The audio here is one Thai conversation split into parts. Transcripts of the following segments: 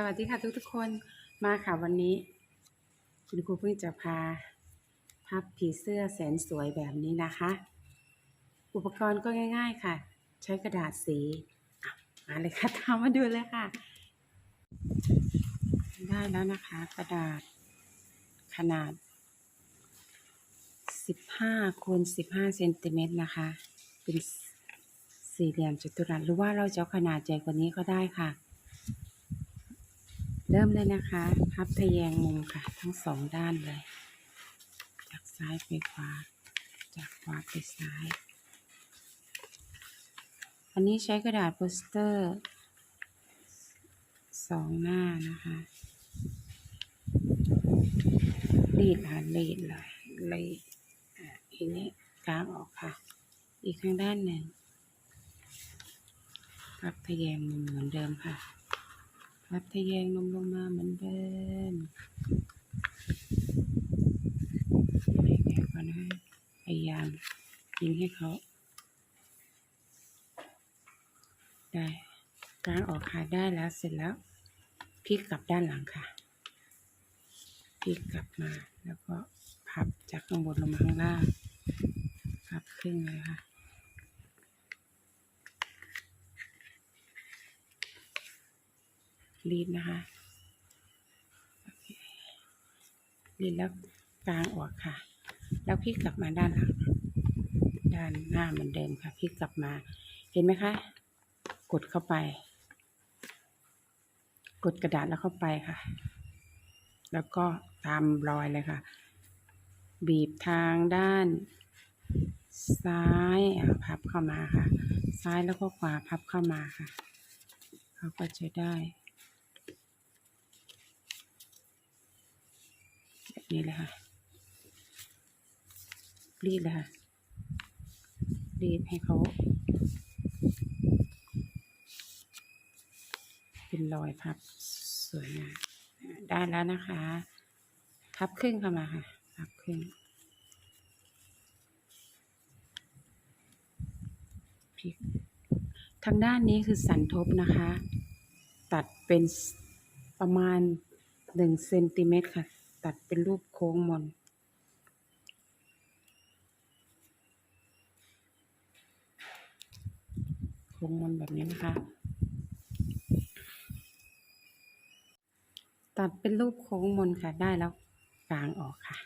สวัสดีค่ะทุกๆคนมาค่ะวันนี้ คุณครูเพิ่งจะพาพับผีเสื้อแสนสวยแบบนี้นะคะ อุปกรณ์ก็ง่าย ๆค่ะ ใช้กระดาษสีมาเลยค่ะตามาดูเลยค่ะ ได้แล้วนะคะ กระดาษขนาด 15คูณ15เซนติเมตรนะคะ เป็นสี่เหลี่ยมจัตุรัสหรือว่าเราจะขนาดใหญ่กว่านี้ก็ได้ค่ะ เริ่มเลยนะคะ พับทะแยงมุมค่ะ ทั้งสองด้านเลย จากซ้ายไปขวา จากขวาไปซ้าย อันนี้ใช้กระดาษโปสเตอร์สองหน้านะคะรีดค่ะรีดเลยรีดอะทีนี้กลางออกค่ะ อีกข้างด้านหนึ่งพับทะแยงมุมเหมือนเดิมค่ะ พับทะแยงลงลงมาเหมือนเดิมให้แกะก่อนนะพยายามยิงให้เขา ได้กางออกค่ะได้แล้วเสร็จแล้วพลิกกลับด้านหลังค่ะพลิกกลับมาแล้วก็พับจากข้างบนลงมาข้างล่างพับครึ่งเลยค่ะ รีดนะคะโอเครีดแล้วกลางออกค่ะ แล้วพลิกกลับมาด้านหลังด้านหน้าเหมือนเดิมค่ะพลิกกลับมา เห็นไหมคะ กดเข้าไป กดกระดาษแล้วเข้าไปค่ะ แล้วก็ตามรอยเลยค่ะ บีบทางด้านซ้ายพับเข้ามาค่ะ ซ้ายแล้วก็ขวาพับเข้ามาค่ะ เขาก็จะได้ แบบ นี้เลยค่ะรีดเลยค่ะรีดให้เขา เป็นรอยพับสวยงามได้แล้วนะคะ พับครึ่งเข้ามาค่ะ พับครึ่งพลิกทางด้านนี้คือสันทบนะคะ ตัดเป็นประมาณหนึ่งเซนติเมตรค่ะ ตัดเป็นรูปโค้งมน โค้งมนแบบนี้นะคะ ตัดเป็นรูปโค้งมนค่ะได้แล้วกางออกค่ะ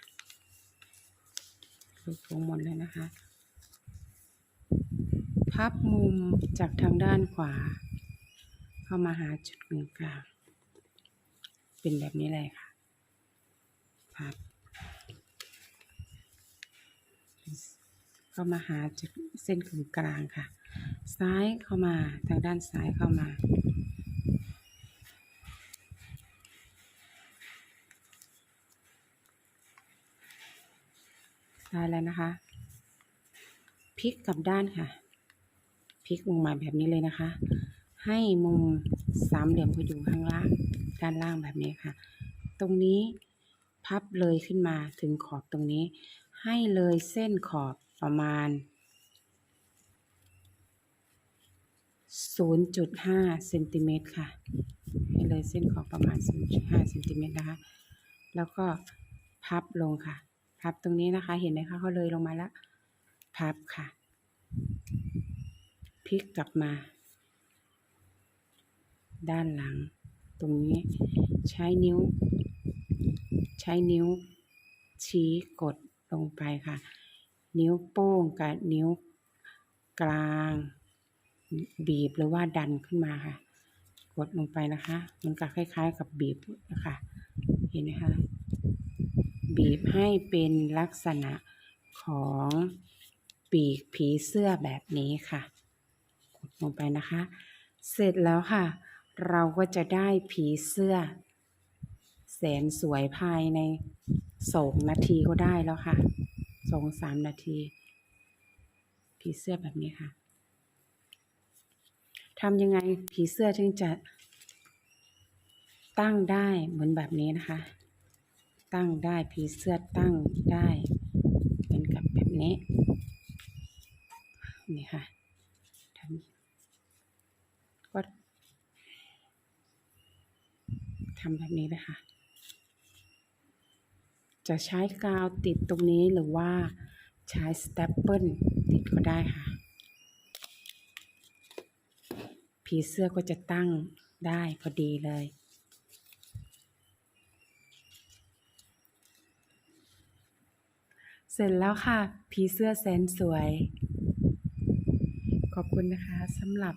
รูปโค้งมนเลยนะคะ พับมุมจากทางด้านขวา เข้ามาหาจุดตรงกลาง เป็นแบบนี้เลยค่ะ พับเข้ามาหาจุดเส้นกึ่งกลางค่ะ ซ้ายเข้ามาทางด้านซ้ายเข้ามา ได้แล้วนะคะพลิกกลับด้านค่ะพลิกลงมมาแบบนี้เลยนะคะ ให้มุมสามเหลี่ยมก็อยู่ข้างล่างด้านล่างแบบนี้ค่ะ ตรงนี้ พับเลยขึ้นมาถึงขอบตรงนี้ ให้เลยเส้นขอบประมาณ 0.5เซนติเมตรค่ะ ให้เลยเส้นขอบประมาณ 0.5เซนติเมตรนะคะ แล้วก็พับลงค่ะ พับตรงนี้นะคะ เห็นไหมคะเขาเลยลงมาแล้ว พับค่ะ พลิกกลับมา ด้านหลัง ตรงนี้ใช้นิ้ว ใช้นิ้วชี้กดลงไปค่ะ นิ้วโป้งกับนิ้วกลาง บีบหรือว่าดันขึ้นมาค่ะ กดลงไปนะคะ มันก็คล้าย ๆ กับบีบนะคะเห็นไหมคะบีบให้เป็นลักษณะของปีกผีเสื้อแบบนี้ค่ะ กดลงไปนะคะ เสร็จแล้วค่ะ เราก็จะได้ผีเสื้อ สนสวยภายในสองนาทีก็ได้แล้วค่ะสองสามนาที ผีเสื้อแบบนี้ค่ะทำยังไงผีเสื้อถึงจะตั้งได้เหมือนแบบนี้นะคะ ตั้งได้ผีเสื้อตั้งได้เหมือนกับแบบนี้นี่ค่ะทำก็ทำแบบนี้เลยค่ะ จะใช้กาวติดตรงนี้หรือว่าใช้สเตปเปิลติดก็ได้ค่ะ ผีเสื้อก็จะตั้งได้พอดีเลย เสร็จแล้วค่ะ ผีเสื้อแสนสวย ขอบคุณนะคะสำหรับ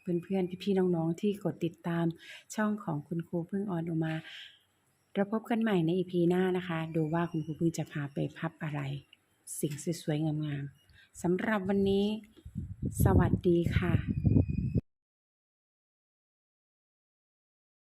เพื่อนๆ พี่ๆ น้องๆ ที่กดติดตามช่องของคุณครูเพึ่งออนอุมา เราพบกันใหม่ในอีพีหน้านะคะ ดูว่าคุณครูพึ่งจะพาไปพับอะไร สิ่งสวยๆงามๆสำหรับวันนี้ สวัสดีค่ะ